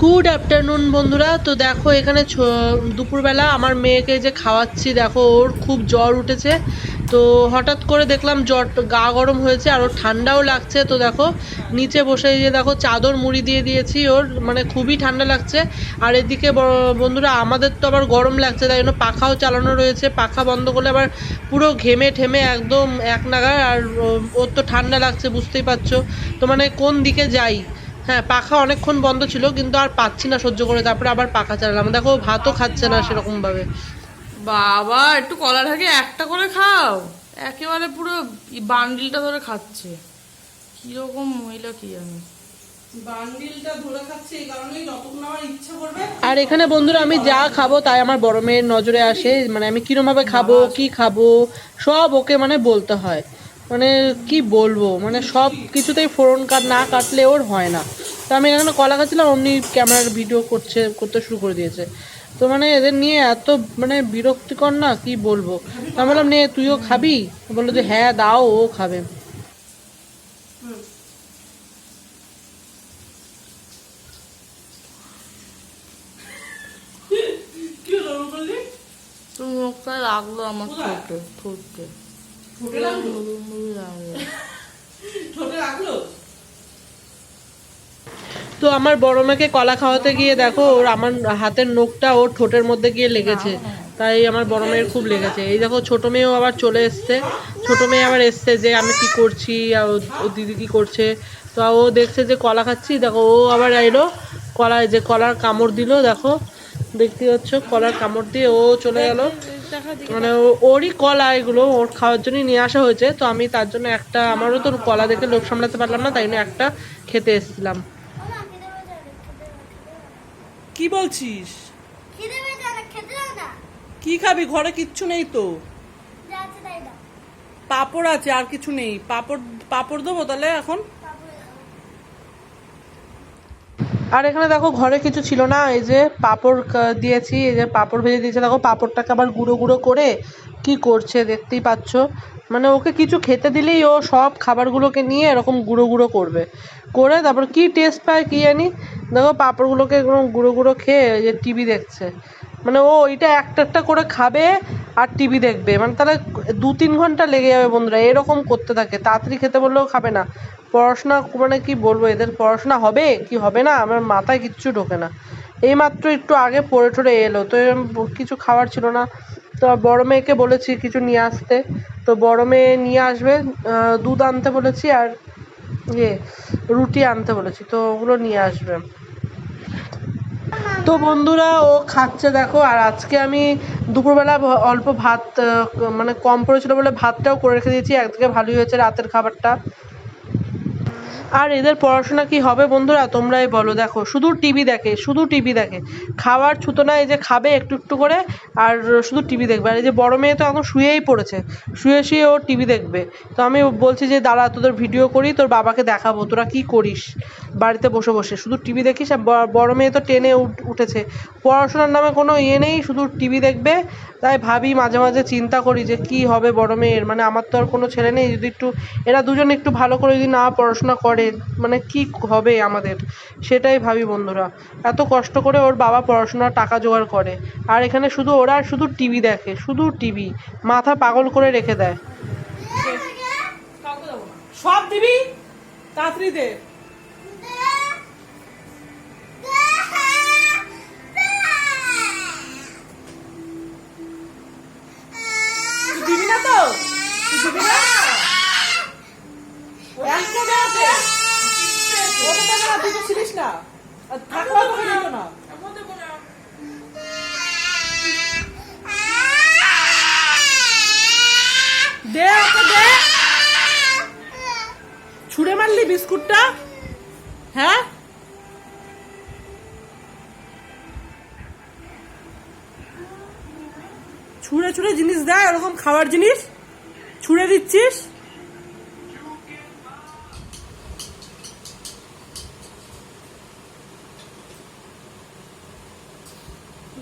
Good afternoon বন্ধুরা। তো দেখো, এখানে দুপুরবেলা আমার মেয়েকে যে খাওয়াচ্ছি, দেখো, ওর খুব জ্বর উঠেছে। তো হঠাৎ করে দেখলাম জ্বর গা গরম হয়েছে আর ওর ঠান্ডাও লাগছে। তো দেখো, নিচে বসে এই যে দেখো, চাদর মুড়ি দিয়ে দিয়েছি ওর মানে খুবই ঠান্ডা লাগছে। আর এদিকে বন্ধুরা, আমাদের তো আবার গরম লাগছে, তাই জন্য পাখাও চালানো রয়েছে। পাখা বন্ধ করলে আবার পুরো ঘেমে ঠেমে একদম এক নাগার আর ওর তো ঠান্ডা লাগছে, বুঝতেই পারছ। তো মানে কোন দিকে যাই? হ্যাঁ পাখা অনেকক্ষণ বন্ধ ছিল কিন্তু আর পাচ্ছি না সহ্য করে তারপরে আবার পাখা চালালাম দেখো ভাতও খাচ্ছে না সেরকম ভাবে বাবা একটু কলা থেকে একটা করে খাও। একেবারে পুরো বান্ডিলটা ধরে খাচ্ছে। কীরকম মহিলা কি জানি। বান্ডিলটা ধরে খাচ্ছে এই কারণেই যতক্ষণ আমার ইচ্ছা করবে। আর এখানে বন্ধুরা আমি যা খাব তাই আমার বড় মেয়ের নজরে আসে। মানে আমি কিরম ভাবে খাব কি খাব সব ওকে মানে বলতে হয়। মানে কি বলব? মানে সব কিছুতেই ফোরন কাট না কাটলে ওর হয় না। তো আমি এখানে কলা খাচ্ছিলাম অমনি ক্যামেরার ভিডিও করছে করতে শুরু করে দিয়েছে। তো মানে এদের নিয়ে এত মানে বিরক্তিকর না কি বলব? আমি বললাম নে তুইও খাবি? বলল যে হ্যাঁ দাও ও খাবে। মুখটা লাগল আমার ঠোঁটে ঠোঁটে। মুড়ি মুড়ি লাগল তো আমার বড় মেয়েকে কলা খাওয়াতে গিয়ে দেখো ওর আমার হাতের নখটা ওর ঠোঁটের মধ্যে গিয়ে লেগেছে। তাই আমার বড় মেয়ের খুব লেগেছে। এই দেখো ছোট মেয়েও আবার চলে এসছে। ছোট মেয়ে আবার এসছে যে আমি কি করছি? আর ও- ও দিদি কি করছে? তো ও দেখছে যে কলা খাচ্ছি। দেখো ও আবার এলো। কলায় যে কলার কামড় দিল দেখো দেখতে পাচ্ছ? কলার কামড় দিয়ে ও চলে গেল। মানে ওরই কলা এগুলো ওর খাওয়ার জন্যই নিয়ে আসা হয়েছে। তো আমি তার জন্য একটা আমারও তো কলা দেখে লোভ সামলাতে পারলাম না তাই জন্য একটা খেতে এসেছিলাম। কি বলছিস? কি খাবি? ঘরে কিচ্ছু নেই তো? পাপড় আছে আর কিছু নেই। পাপড় পাপড় দেবো তাহলে এখন তারপরে দাও। আর এখানে দেখো ঘরে কিছু ছিল না, এই যে পাঁপড় দিয়েছি, এই যে পাঁপড় ভেজে দিয়েছে। দেখো পাঁপড়টাকে আবার গুঁড়ো গুঁড়ো করে কি করছে দেখতেই পাচ্ছ। মানে ওকে কিছু খেতে দিলেই ও সব খাবারগুলোকে নিয়ে এরকম গুঁড়ো গুঁড়ো করবে। করে তারপর কি টেস্ট পায় কী জানি। দেখো পাঁপড়গুলোকে এরকম গুঁড়ো গুঁড়ো খেয়ে যে টিভি দেখছে। মানে ও এটা একটা একটা করে খাবে আর টিভি দেখবে। মানে তাহলে দু তিন ঘণ্টা লেগে যাবে বন্ধুরা, এরকম করতে থাকে। তাড়াতাড়ি খেতে বললেও খাবে না। পড়াশোনা মানে কি বলব, এদের পড়াশোনা হবে কি হবে না? আমার মাথায় কিচ্ছু ঢোকে না। এইমাত্র একটু আগে পড়ে টড়ে এলো। তো কিছু খাবার ছিল না। তো বড় মেয়েকে বলেছি কিছু নিয়ে আসতে। তো বড় মেয়ে নিয়ে আসবে দুধ আনতে বলেছি আর ইয়ে রুটি আনতে বলেছি। তো ওগুলো নিয়ে আসবে। তো বন্ধুরা, ও খাচ্ছে দেখো, আর আজকে আমি দুপুরবেলা অল্প ভাত মানে কম পড়েছিল বলে ভাতটাও করে রেখে দিয়েছি। একদিকে ভালোই হয়েছে রাতের খাবারটা। আর এদের পড়াশোনা কি হবে বন্ধুরা, তোমরাই বলো। দেখো, শুধু টিভি দেখে, শুধু টিভি দেখে। খাওয়ার ছুতো না, এই যে খাবে একটু একটু করে, আর শুধু টিভি দেখবে। আর এই যে বড় মেয়ে তো এখন শুয়েই পড়েছে, শুয়ে শুয়ে ও টিভি দেখবে। তো আমি বলছি যে, দাঁড়া, তোদের ভিডিও করি, তোর বাবাকে দেখাবো, তোরা কি করিস? বাড়িতে বসে বসে। শুধু টিভি দেখিস আর বড় মেয়ে তো টেনে উঠ- উঠেছে। পড়াশোনার নামে কোনো ইয়ে নেই, শুধু টিভি দেখবে। তাই ভাবি মাঝে মাঝে চিন্তা করি যে কি হবে বড় মেয়ের। মানে আমার তো আর কোনো ছেলে নেই, যদি একটু এরা দুজন একটু ভালো করে যদি না পড়াশোনা করে মানে কি হবে আমাদের? সেটাই ভাবি বন্ধুরা। এত কষ্ট করে ওর বাবা পড়াশোনার টাকা জোগাড় করে। আর এখানে শুধু ওরা শুধু টিভি দেখে, শুধু টিভি। মাথা পাগল করে রেখে দেয়। সব দিবি? তাড়াতাড়ি দে। তো ছিলিস না। আর থাকলেও তোকে দিত না। দে ওকে দে। ছুঁড়ে মারলি বিস্কুটটা? হ্যাঁ? ছুঁড়ে ছুঁড়ে জিনিস দেয় ওরকম খাবার জিনিস। ছুঁড়ে দিচ্ছিস?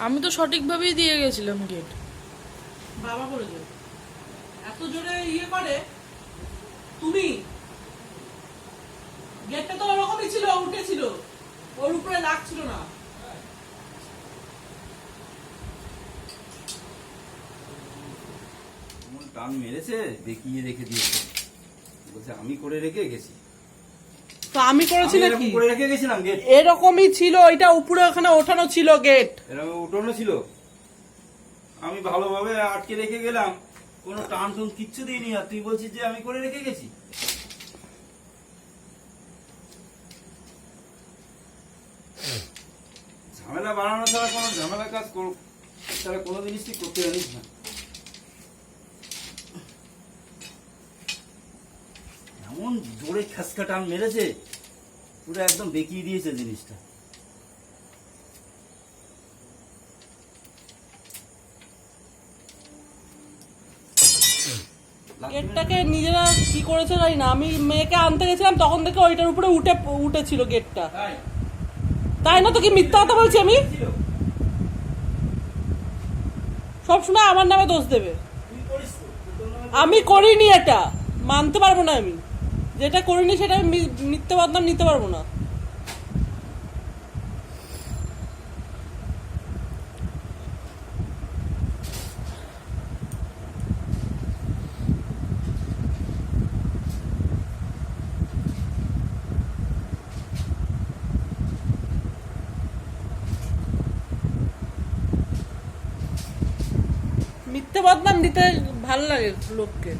আমি তো সঠিকভাবেই দিয়ে গেছিলাম গেট বাবা করেছে এত জোরে ইয়ে করে তুমি? গেটটা তো ওরকমই ছিল উঠেছিল ওর উপরে লাগছিল না। টান মেরেছে দেখিয়ে রেখে দিয়েছে। বলছে আমি করে রেখে গেছি। তো আমি করেছি নাকি? করে রেখে গেছিলাম গেট এরকমই ছিল এটা উপরে ওখানে ওঠানো ছিল গেট এরকম উঠোনো ছিল। আমি ভালোভাবে আটকে রেখে গেলাম। কোনো টান টুন কিচ্ছু দিইনি আর তুই বলছিস যে আমি করে রেখে গেছি? ঝামেলা বাড়ানো ছাড়া কোনো ঝামেলা কাজ তাহলে কোনো জিনিস তুই করতে জানিস না। এমন জোরে খাসকা টান মেরেছে পুরো একদম বেঁকিয়ে দিয়েছে জিনিসটা। গেটটাকে নিজেরা কি করেছে জানি না। আমি মেয়েকে আনতে গেছিলাম তখন থেকে ওইটার উপরে উঠে উঠেছিল গেটটা। তাই? না তো? কি মিথ্যা কথা বলছি আমি? সবসময় আমার নামে দোষ দেবে। আমি করিনি এটা। মানতে পারব না আমি। যেটা করিনি সেটা আমি মিথ্যে বদনাম নিতে পারব না। মিথ্যে বদনাম দিতে ভালো লাগে লোককে।